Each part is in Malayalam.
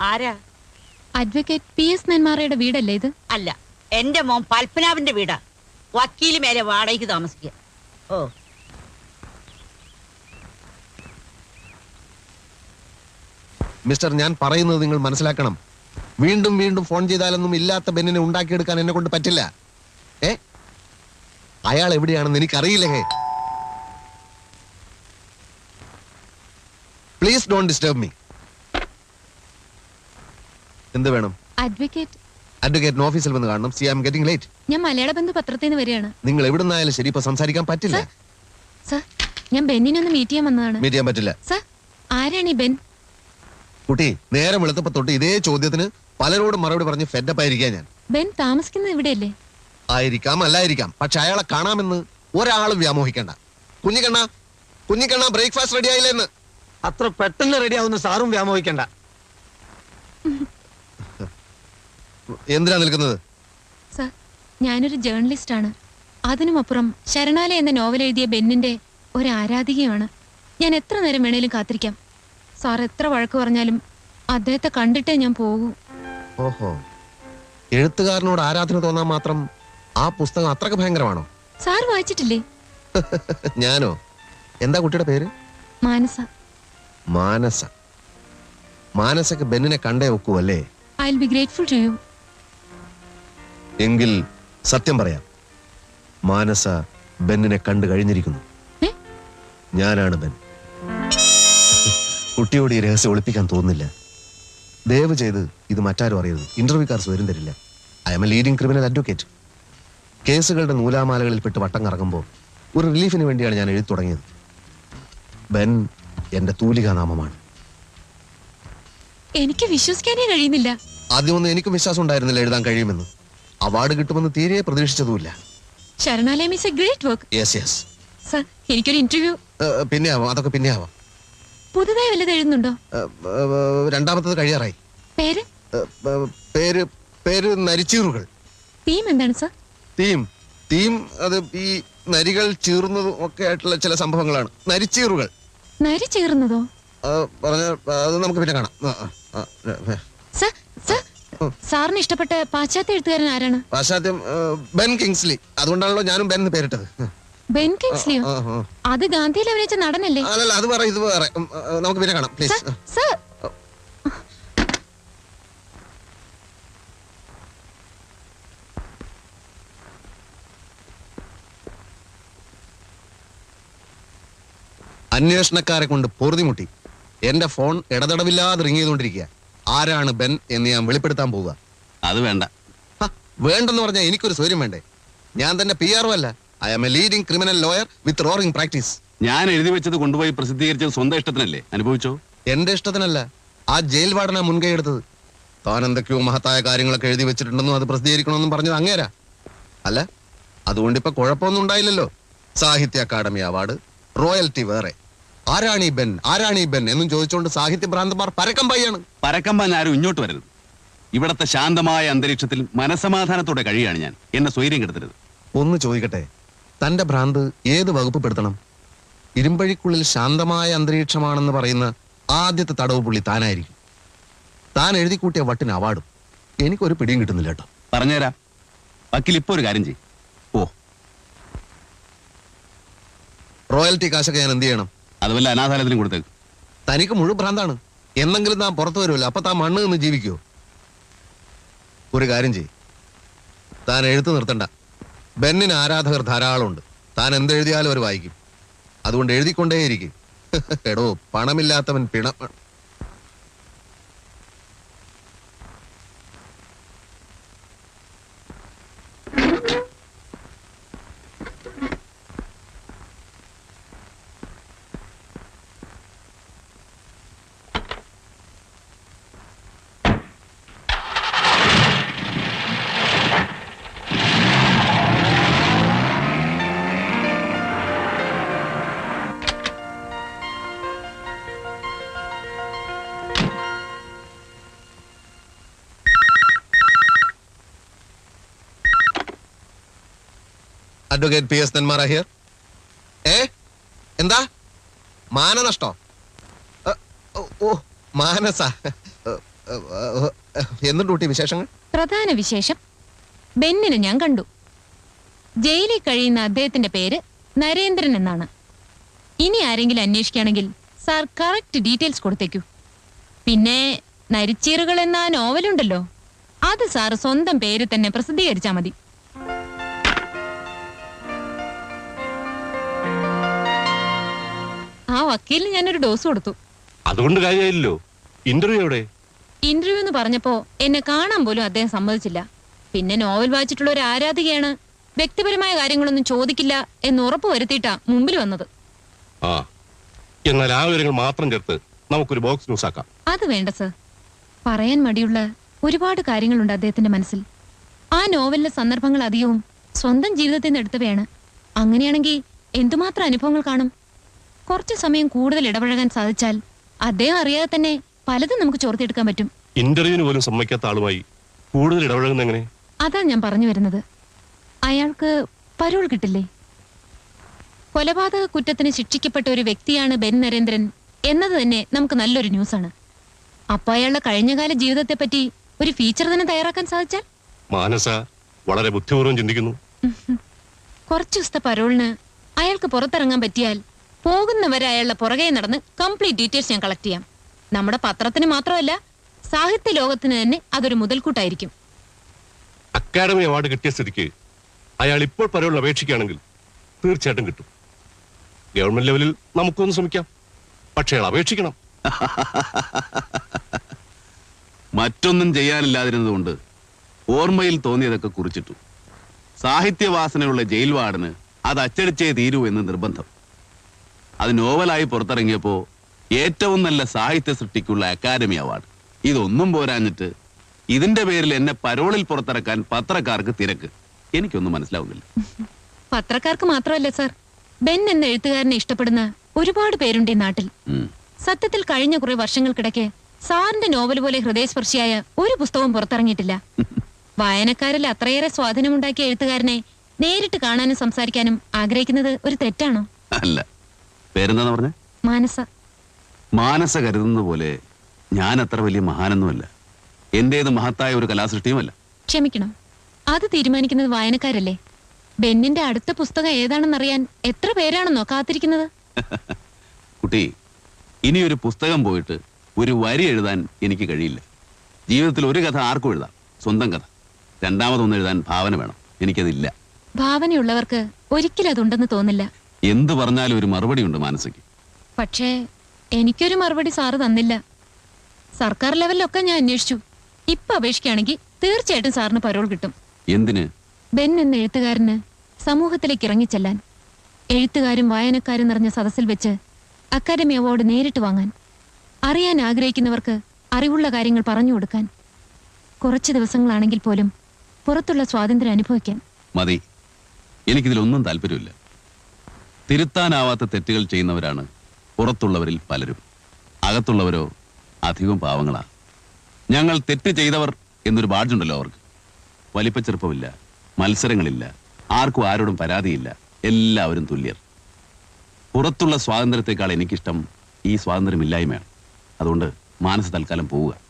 ആരാ? അഡ്വക്കേറ്റ് പി എസ് നെന്മാറയുടെ വീടല്ലേ ഇത്? അല്ല എന്റെ മോൻ പൽപ്പനാവിന്റെ വീടാ. വക്കീൽ മേലെ വാടകയ്ക്ക് താമസിക്കുക. ഓ. മിസ്റ്റർ ഞാൻ പറയുന്നത് നിങ്ങൾ മനസ്സിലാക്കണം. വീണ്ടും വീണ്ടും ഫോൺ ചെയ്താലൊന്നും ഇല്ലാത്ത ബെന്നിനെ ഉണ്ടാക്കിയെടുക്കാൻ എന്നെ കൊണ്ട് പറ്റില്ല. ഏ? അയാൾ എവിടെയാണെന്ന് എനിക്കറിയില്ലേ hey. Please don't disturb me എന്ത് വേണം? അഡ്വക്കേറ്റ് അഡ്വക്കേറ്റിന് ഓഫീസിൽ വന്ന് കാണണം. സി ആം ഗെറ്റിംഗ് ലേറ്റ് ഞാൻ മലയാള ബന്ധു പത്രത്തിൽ നിന്ന് വരികയാണ്. നിങ്ങൾ എവിടെ നിന്നായാലും ശരി ഇപ്പൊ സംസാരിക്കാൻ പറ്റില്ല. സർ ഞാൻ ബെന്നിനെ ഒന്ന് മീറ്റ് ചെയ്യാൻ വന്നതാണ്. മീറ്റ് ചെയ്യാൻ പറ്റില്ല. സർ ആരാണ് ഈ ബെൻ? കുട്ടി നേരം വെളുത്തപ്പോ തൊട്ട് ഇതേ ചോദ്യത്തിന് പലരോടും മറുപടി പറഞ്ഞ് ഫെഡപ്പായിരിക്കാം ഞാൻ. ബെൻ താമസിക്കുന്നത് ഇവിടെയല്ലേ? ആയിരിക്കാം അല്ലായിരിക്കാം. പക്ഷെ അയാളെ കാണാമെന്ന് ഒരാളും വ്യാമോഹിക്കണ്ട. Kunhikkanna Kunhikkanna breakfast ready ആയില്ലെന്ന്. അത്ര പെട്ടെന്ന് റെഡിയാവുന്ന സാറും വ്യാമോഹിക്കണ്ട. എന്തിനാ നിൽക്കുന്നത്? സർ ഞാനൊരു ജേർണലിസ്റ്റ് ആണ് അതിനുമപ്പുറം ശരണാലയ എന്ന നോവൽ എഴുതിയ ബെന്നിന്റെ ഒരു ആരാധികയാണ് ഞാൻ എത്ര നേരം വേണേലും കാത്തിരിക്കാം. സാർ എത്ര വഴക്ക് പറഞ്ഞാലും അദ്ദേഹത്തെ കണ്ടിട്ടേ ഞാൻ പോകൂ. ഓഹോ. എഴുത്തുകാരനോട് ആരാധന തോന്നാൻ മാത്രം ആ പുസ്തകം അത്രയ്ക്ക് ഭയങ്കരമാണോ? സാർ വായിച്ചിട്ടില്ലേ? ഞാനോ? എന്താ കുട്ടിയുടെ പേര്? മാനസ. മാനസ. മാനസക്ക് ബെന്നിനെ കണ്ടേ ഒക്കുവല്ലേ I will be grateful to you എങ്കിൽ സത്യം പറയാം. മാനസ ബെന്നിനെ കണ്ടു കഴിഞ്ഞിരിക്കുന്നു? ഞാനാണ് ബെൻ. കുട്ടിയോട് ഈ രഹസ്യം ഒളിപ്പിക്കാൻ തോന്നുന്നില്ല. ദയവ് ചെയ്ത് ഇത് മറ്റാരും അറിയരുത്. ഇന്റർവ്യൂക്കാർ സ്വരം തരില്ല. I am a leading criminal advocate കേസുകളുടെ നൂലാമാലകളിൽ പെട്ട് വട്ടം കറങ്ങുമ്പോൾ ഒരു റിലീഫിന് വേണ്ടിയാണ് ഞാൻ എഴുതി തുടങ്ങിയത്. ബെൻ എന്റെ തൂലികാനാമമാണ്. എനിക്ക് വിശ്വസിക്കാനേ കഴിയുന്നില്ല. ആദ്യമൊന്നും എനിക്കും വിശ്വാസം ഉണ്ടായിരുന്നില്ല എഴുതാൻ കഴിയുമെന്ന്. അവാർഡ് കിട്ടുമെന്ന് തീരെ പ്രതീക്ഷിച്ചതുമില്ല. Saranalayam is a great work yes yes sir എനിക്കൊരു ഇന്റർവ്യൂ പിന്നെ ആവാം അതൊക്കെ പിന്നെ ആവാം. പുതുതായി വല്ലത് എഴുതുന്നുണ്ടോ? ഏഹ്, ഏഹ്, രണ്ടാമത്തത് കഴിയാറായി. പേര്? പേര് പേര് നരിച്ചീറുകൾ. തീം എന്താണ് സർ തീം തീം അത് ഈ നരികൾ ചീറുന്നതും ഒക്കെ ആയിട്ടുള്ള ചില സംഭവങ്ങളാണ്. നരിച്ചീറുകൾ. നരി പറഞ്ഞ അത് നമുക്ക് പിന്നെ കാണാം ആ, ആ, ആ, ഏഹ്, സർ സർ സാറിന് ഇഷ്ടപ്പെട്ട പാശ്ചാത്യ എഴുത്തുകാരൻ ആരാണ്? പാശ്ചാത്യം ബെൻ കിങ്സ്ലി. അതുകൊണ്ടാണല്ലോ ഞാനും ബെൻ എന്ന് പേരിട്ടത്. ബെൻ കിങ്സ്ലിയോ? ആ. അത് ഗാന്ധിയിൽ അഭിനയിച്ച നടനല്ലേ? അല്ലല്ല അത് വേറെ ഇത് വേറെ നമുക്ക് പിന്നെ കാണാം പ്ലീസ്. സർ അന്വേഷണക്കാരെ കൊണ്ട് പൊറുതിമുട്ടി എന്റെ ഫോൺ ഇടതടവില്ലാതെ റിങ് ചെയ്തുകൊണ്ടിരിക്കുക ആരാണ് ബെൻ എന്ന് ഞാൻ വെളിപ്പെടുത്താൻ പോവുക. അത് വേണ്ട. വേണ്ടെന്ന് പറഞ്ഞാൽ എനിക്കൊരു സൗകര്യം വേണ്ടേ? ഞാൻ തന്നെ പി ആർ അല്ല. I am a leading criminal lawyer with roaring practice ഞാൻ എഴുതി വെച്ചത് കൊണ്ടുപോയി പ്രസിദ്ധീകരിച്ചത് സ്വന്തം ഇഷ്ടത്തിനല്ലേ? അനുഭവിച്ചോ? എന്റെ ഇഷ്ടത്തിനല്ല. ആ ജയിൽ വാർഡനാ മുൻകൈ എടുത്തത്. താൻ എന്തൊക്കെയോ മഹത്തായ കാര്യങ്ങളൊക്കെ എഴുതി വെച്ചിട്ടുണ്ടെന്നും അത് പ്രസിദ്ധീകരിക്കണമെന്നും പറഞ്ഞത് അങ്ങേരാ. അല്ല അതുകൊണ്ട് ഇപ്പൊ കുഴപ്പമൊന്നും ഉണ്ടായില്ലല്ലോ. സാഹിത്യ അക്കാദമി അവാർഡ് റോയൽറ്റി വേറെ. ആരാണ് ഈ ബെൻ? ആരാണ് ഈ ബെൻ? എന്നും ചോദിച്ചുകൊണ്ട് സാഹിത്യ ഭ്രാന്തമാർ പരക്കം പയ്യാണ് പരക്കമ്പാൻ ആരും ഇങ്ങോട്ട് വരരുത്. ഇവിടത്തെ ശാന്തമായ അന്തരീക്ഷത്തിൽ മനസമാധാനത്തോടെ കഴിയാണ് ഞാൻ. എന്നെ സ്വൈര്യം കെടുത്തരുത്. ഒന്ന് ചോദിക്കട്ടെ തന്റെ ഭ്രാന്ത് ഏത് വകുപ്പ് പെടുത്തണം? ഇരുമ്പഴിക്കുള്ളിൽ ശാന്തമായ അന്തരീക്ഷമാണെന്ന് പറയുന്ന ആദ്യത്തെ തടവ് പുള്ളി താനായിരിക്കും. താൻ എഴുതി കൂട്ടിയ വട്ടിന് അവാർഡും. എനിക്കൊരു പിടിയും കിട്ടുന്നില്ല കേട്ടോ. പറഞ്ഞുതരാം വക്കീൽ ഇപ്പോ ഒരു കാര്യം ചെയ്യും. ഓ. റോയൽറ്റി കാശൊക്കെ ഞാൻ എന്ത് ചെയ്യണം? അത് അനാഥാലയത്തിന് കൊടുത്തേക്ക്. തനിക്ക് മുഴുവൻ ഭ്രാന്താണ്. എന്നെങ്കിലും താൻ പുറത്തു വരുമല്ലോ അപ്പൊ താൻ മണ്ണ് നിന്ന് ജീവിക്കോ? ഒരു കാര്യം ചെയ്യും. താൻ എഴുത്ത് നിർത്തണ്ട. ബെന്നിന് ആരാധകർ ധാരാളമുണ്ട്. താൻ എന്തെഴുതിയാലും അവർ വായിക്കും. അതുകൊണ്ട് എഴുതിക്കൊണ്ടേയിരിക്കും. എടോ പണമില്ലാത്തവൻ പിണ advocate P S Nenmara here ഏ? എന്താ? മാനനഷ്ടോ? ഓ, മാനസ. എന്തുണ്ട് വിശേഷങ്ങൾ? പ്രധാന വിശേഷം. ബെന്നിനെ ഞാൻ കണ്ടു. ജയിലിൽ കഴിയുന്ന അദ്ദേഹത്തിന്റെ പേര് നരേന്ദ്രൻ എന്നാണ്. ഇനി ആരെങ്കിലും അന്വേഷിക്കുകയാണെങ്കിൽ സാർ കറക്റ്റ് ഡീറ്റെയിൽസ് കൊടുത്തേക്കൂ. പിന്നെ നരിച്ചീറുകൾ എന്ന നോവലുണ്ടല്ലോ. അത് സാർ സ്വന്തം പേര് തന്നെ പ്രസിദ്ധീകരിച്ചാൽ മതി. ആ വക്കീലിന് ഞാനൊരു ഡോസ് കൊടുത്തു. അതുകൊണ്ട് കാര്യമായില്ലോ ഇന്റർവ്യൂ എവിടെ? ഇന്റർവ്യൂ എന്ന് പറഞ്ഞപ്പോ എന്നെ കാണാൻ പോലും അദ്ദേഹം സമ്മതിച്ചില്ല. പിന്നെ നോവൽ വായിച്ചിട്ടുള്ള ഒരു ആരാധികയാണ്. വ്യക്തിപരമായ കാര്യങ്ങളൊന്നും ചോദിക്കില്ല എന്ന് ഉറപ്പ് വരുത്തിയിട്ടാ മുമ്പിൽ വന്നത്. ആ എന്നാൽ ആ വിവരങ്ങൾ മാത്രം ചേർത്ത് നമുക്കൊരു ബോക്സ് ന്യൂസ് ആക്കാം. അത് വേണ്ട സർ പറയാൻ മടിയുള്ള ഒരുപാട് കാര്യങ്ങളുണ്ട് അദ്ദേഹത്തിന്റെ മനസ്സിൽ. ആ നോവലിലെ സന്ദർഭങ്ങൾ അധികവും സ്വന്തം ജീവിതത്തിൽ നിന്ന് എടുത്തവയാണ്. അങ്ങനെയാണെങ്കിൽ എന്തുമാത്രം അനുഭവങ്ങൾ കാണും? കുറച്ചു സമയം കൂടുതൽ ഇടപഴകാൻ സാധിച്ചാൽ അദ്ദേഹം അറിയാതെ തന്നെ പലതും നമുക്ക് ചോർത്തിയെടുക്കാൻ പറ്റും. ഇന്റർവ്യൂവിന് പോലും സമ്മതിക്കാത്ത ആളുമായി കൂടുതൽ ഇടപഴകുന്ന എങ്ങനെ? അതാ ഞാൻ പറഞ്ഞു വരുന്നത്. അയാൾക്ക് പരോൾ കിട്ടില്ലേ? കൊലപാതക കുറ്റത്തിന് ശിക്ഷിക്കപ്പെട്ട ഒരു വ്യക്തിയാണ് ബെൻ നരേന്ദ്രൻ എന്നത് തന്നെ നമുക്ക് നല്ലൊരു ന്യൂസാണ്. അപ്പൊ അയാളുടെ കഴിഞ്ഞകാല ജീവിതത്തെ പറ്റി ഒരു ഫീച്ചർ തന്നെ തയ്യാറാക്കാൻ സാധിച്ചാൽ? മാനസ വളരെ ബുദ്ധിപൂർവം ചിന്തിക്കുന്നു. കുറച്ചു ദിവസത്തെ പരോളിന് അയാൾക്ക് പുറത്തിറങ്ങാൻ പറ്റിയാൽ പോകുന്നവരെ അയാളുടെ പുറകെ നടന്ന് കംപ്ലീറ്റ് ഡീറ്റെയിൽസ് ഞാൻ കളക്ട് ചെയ്യാം. നമ്മുടെ പത്രത്തിന് മാത്രമല്ല സാഹിത്യ ലോകത്തിന് തന്നെ അതൊരു മുതൽക്കൂട്ടായിരിക്കും. അക്കാദമി അവാർഡ് കിട്ടിയ സ്ഥിതിക്ക് അയാൾ ഇപ്പോൾ പരവുള്ള അപേക്ഷിക്കുകയാണെങ്കിൽ തീർച്ചയായിട്ടും കിട്ടും. ഗവൺമെന്റ് ലെവലിൽ നമുക്കൊന്ന് ശ്രമിക്കാം. പക്ഷേ അയാൾ അപേക്ഷിക്കണം. മറ്റൊന്നും ചെയ്യാനില്ലാതിരുന്നതുകൊണ്ട് ഓർമ്മയിൽ തോന്നിയതൊക്കെ കുറിച്ചിട്ടു. സാഹിത്യവാസനയുള്ള ജയിൽ വാർഡിന് അത് അച്ചടിച്ചേ തീരൂ എന്ന് നിർബന്ധം. അത് നോവലായി പുറത്തിറങ്ങിയപ്പോ ഏറ്റവും നല്ല സാഹിത്യ സൃഷ്ടിക്കുള്ള അക്കാദമി അവാർഡ്. ഇതൊന്നും പോരാഞ്ഞിട്ട് ഇതിന്റെ പേരിൽ എന്നെ പരോളിൽ പുറത്തിറക്കാൻ പത്രക്കാർക്ക് തിരക്ക്. എനിക്കൊന്നും മനസ്സിലാവുന്നില്ല. പത്രക്കാർക്ക് മാത്രമല്ല സാർ ബെൻ എന്ന എഴുത്തുകാരനെ ഇഷ്ടപ്പെടുന്ന ഒരുപാട് പേരുണ്ട് ഈ നാട്ടിൽ. സത്യത്തിൽ കഴിഞ്ഞ കുറെ വർഷങ്ങൾക്കിടയ്ക്ക് സാറിന്റെ നോവൽ പോലെ ഹൃദയസ്പർശിയായ ഒരു പുസ്തകവും പുറത്തിറങ്ങിയിട്ടില്ല. വായനക്കാരിൽ അത്രയേറെ സ്വാധീനമുണ്ടാക്കിയ എഴുത്തുകാരനെ നേരിട്ട് കാണാനും സംസാരിക്കാനും ആഗ്രഹിക്കുന്നത് ഒരു തെറ്റാണോ? അല്ല. പേരെന്താന്ന് പറഞ്ഞ? മാനസ. മാനസ കരുതുന്നത് പോലെ ഞാൻ അത്ര വലിയ മഹാനൊന്നുമല്ല. എന്റേത് മഹത്തായ ഒരു കലാസൃഷ്ടിയുമല്ല. ക്ഷമിക്കണം. അത് തീരുമാനിക്കുന്നത് വായനക്കാരല്ലേ? ബെന്നിന്റെ അടുത്ത പുസ്തകം ഏതാണെന്നറിയാൻ എത്ര പേരാണെന്നോ കാത്തിരിക്കുന്നത്? കുട്ടി ഇനി ഒരു പുസ്തകം പോയിട്ട് ഒരു വരി എഴുതാൻ എനിക്ക് കഴിയില്ല. ജീവിതത്തിൽ ഒരു കഥ ആർക്കും എഴുതാം. സ്വന്തം കഥ. രണ്ടാമതൊന്നും എഴുതാൻ ഭാവന വേണം. എനിക്കതില്ല. ഭാവനയുള്ളവർക്ക് ഒരിക്കലും അതുണ്ടെന്ന് തോന്നില്ല. എന്ത് പറഞ്ഞാലും ഒരു മറുപടി ഉണ്ട് മാനസിക്ക്. പക്ഷേ എനിക്കൊരു മറുപടി സാറ് തന്നില്ല. സർക്കാർ ലെവലിലൊക്കെ ഞാൻ അന്വേഷിച്ചു. ഇപ്പൊ അപേക്ഷിക്കുകയാണെങ്കിൽ തീർച്ചയായിട്ടും സാറിന് പരോൾ കിട്ടും. എന്തിന്? ബെൻ എന്ന എഴുത്തുകാരന് സമൂഹത്തിലേക്ക് ഇറങ്ങിച്ചെല്ലാൻ എഴുത്തുകാരും വായനക്കാരും നിറഞ്ഞ സദസ്സിൽ വെച്ച് അക്കാദമി അവാർഡ് നേരിട്ട് വാങ്ങാൻ അറിയാൻ ആഗ്രഹിക്കുന്നവർക്ക് അറിവുള്ള കാര്യങ്ങൾ പറഞ്ഞു കൊടുക്കാൻ കുറച്ച് ദിവസങ്ങളാണെങ്കിൽ പോലും പുറത്തുള്ള സ്വാതന്ത്ര്യം അനുഭവിക്കാൻ. മതി. എനിക്കിതിലൊന്നും താല്പര്യമില്ല. തിരുത്താനാവാത്ത തെറ്റുകൾ ചെയ്യുന്നവരാണ് പുറത്തുള്ളവരിൽ പലരും. അകത്തുള്ളവരോ അധികം പാവങ്ങളാ. ഞങ്ങൾ തെറ്റ് ചെയ്തവർ എന്നൊരു ബാഡ്ജുണ്ടല്ലോ അവർക്ക്. വലിപ്പച്ചെറുപ്പമില്ല മത്സരങ്ങളില്ല ആർക്കും ആരോടും പരാതിയില്ല എല്ലാവരും തുല്യർ. പുറത്തുള്ള സ്വാതന്ത്ര്യത്തെക്കാൾ എനിക്കിഷ്ടം ഈ സ്വാതന്ത്ര്യമില്ലായ്മയാണ്. അതുകൊണ്ട് മാനസ തൽക്കാലം പോവുക.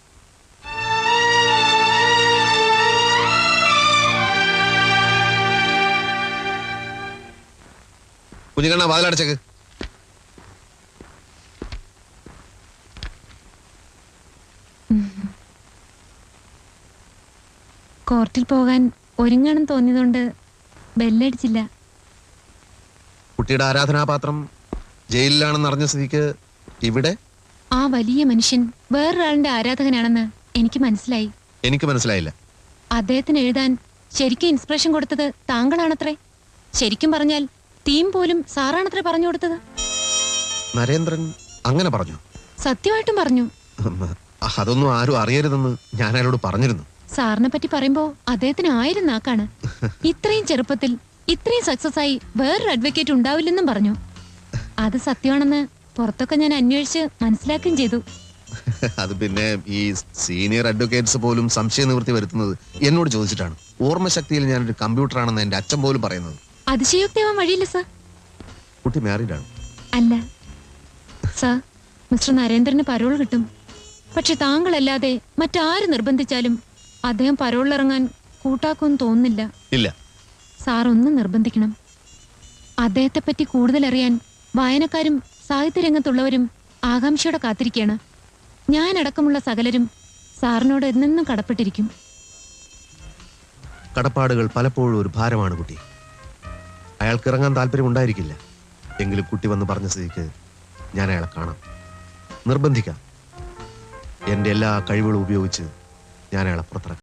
കുഞ്ഞുകണ്ണ വാതിലടച്ചേക്ക്. കോർട്ടിൽ പോകാൻ ഒരുങ്ങണം തോന്നിയതുകൊണ്ട് ബെല്ലടിച്ചില്ല. കുട്ടിയുടെ ആരാധനാപാത്രം ജയിലിലാണെന്ന് അറിഞ്ഞ സ്ഥിതിക്ക് ഇവിടെ? ആ വലിയ മനുഷ്യൻ വേറൊരാളിന്റെ ആരാധകനാണെന്ന് എനിക്ക് മനസ്സിലായി. എനിക്ക് മനസ്സിലായില്ല. അദ്ദേഹത്തിന് എഴുതാൻ ശരിക്കും ഇൻസ്പിറേഷൻ കൊടുത്തത് താങ്കളാണത്രേ. ശരിക്കും പറഞ്ഞാൽ തീം പോലും സാറാണത്രേ പറഞ്ഞു കൊടുത്തത്? നരേന്ദ്രൻ അങ്ങനെ പറഞ്ഞു. സത്യമായിട്ടും പറഞ്ഞു. അതൊന്നും ആരും അറിയരുതെന്ന് ഞാൻ അയാളോട് പറഞ്ഞിരുന്നു. സാറിനെ പറ്റി പറയുമ്പോ അദ്ദേഹത്തിന് ആയിരം നാക്കാണ്. ഇത്രയും ചെറുപ്പത്തിൽ ഇത്രയും സക്സസ് ആയി വേറൊരു അഡ്വക്കേറ്റ് ഉണ്ടാവില്ലെന്നും പറഞ്ഞു. അത് സത്യമാണെന്ന് പുറത്തൊക്കെ ഞാൻ അന്വേഷിച്ച് മനസ്സിലാക്കുകയും ചെയ്തു. അത് പിന്നെ ഈ സീനിയർ അഡ്വക്കേറ്റ്സ് പോലും സംശയ നിവൃത്തി വരുത്തുന്നത് എന്നോട് ചോദിച്ചിട്ടാണ്. ഓർമ്മശക്തിയിൽ ഞാനൊരു കമ്പ്യൂട്ടറാണെന്ന് എന്റെ അച്ഛൻ പോലും പറയുന്നത്. അതിശയോക്തിയാവാൻ വഴിയില്ല സർ. കുട്ടി മാരീഡാണ്. അല്ല. സർ മിസ്റ്റർ നരേന്ദ്രന് പരോൾ കിട്ടും. പക്ഷെ താങ്കളല്ലാതെ മറ്റാര് നിർബന്ധിച്ചാലും അദ്ദേഹം പരോളിറങ്ങാൻ കൂട്ടാക്കുമെന്ന് തോന്നുന്നില്ല. ഇല്ല. സാർ ഒന്ന് നിർബന്ധിക്കണം. അദ്ദേഹത്തെ പറ്റി കൂടുതൽ അറിയാൻ വായനക്കാരും സാഹിത്യരംഗത്തുള്ളവരും ആകാംക്ഷയോടെ കാത്തിരിക്കുകയാണ്. ഞാനടക്കമുള്ള സകലരും സാറിനോട് എന്നെന്നും കടപ്പെട്ടിരിക്കും. കടപ്പാടുകൾ പലപ്പോഴും ഒരു ഭാരമാണ് കുട്ടി. അയാൾക്ക് ഇറങ്ങാൻ താല്പര്യം ഉണ്ടായിരിക്കില്ല എങ്കിലും കുട്ടി വന്ന് പറഞ്ഞ സ്ഥിതിക്ക് ഞാൻ അയാളെ കാണാം. നിർബന്ധിക്കാം. എന്റെ എല്ലാ കഴിവുകളും ഉപയോഗിച്ച് ഞാൻ അയാളെ പുറത്തിറക്കാം.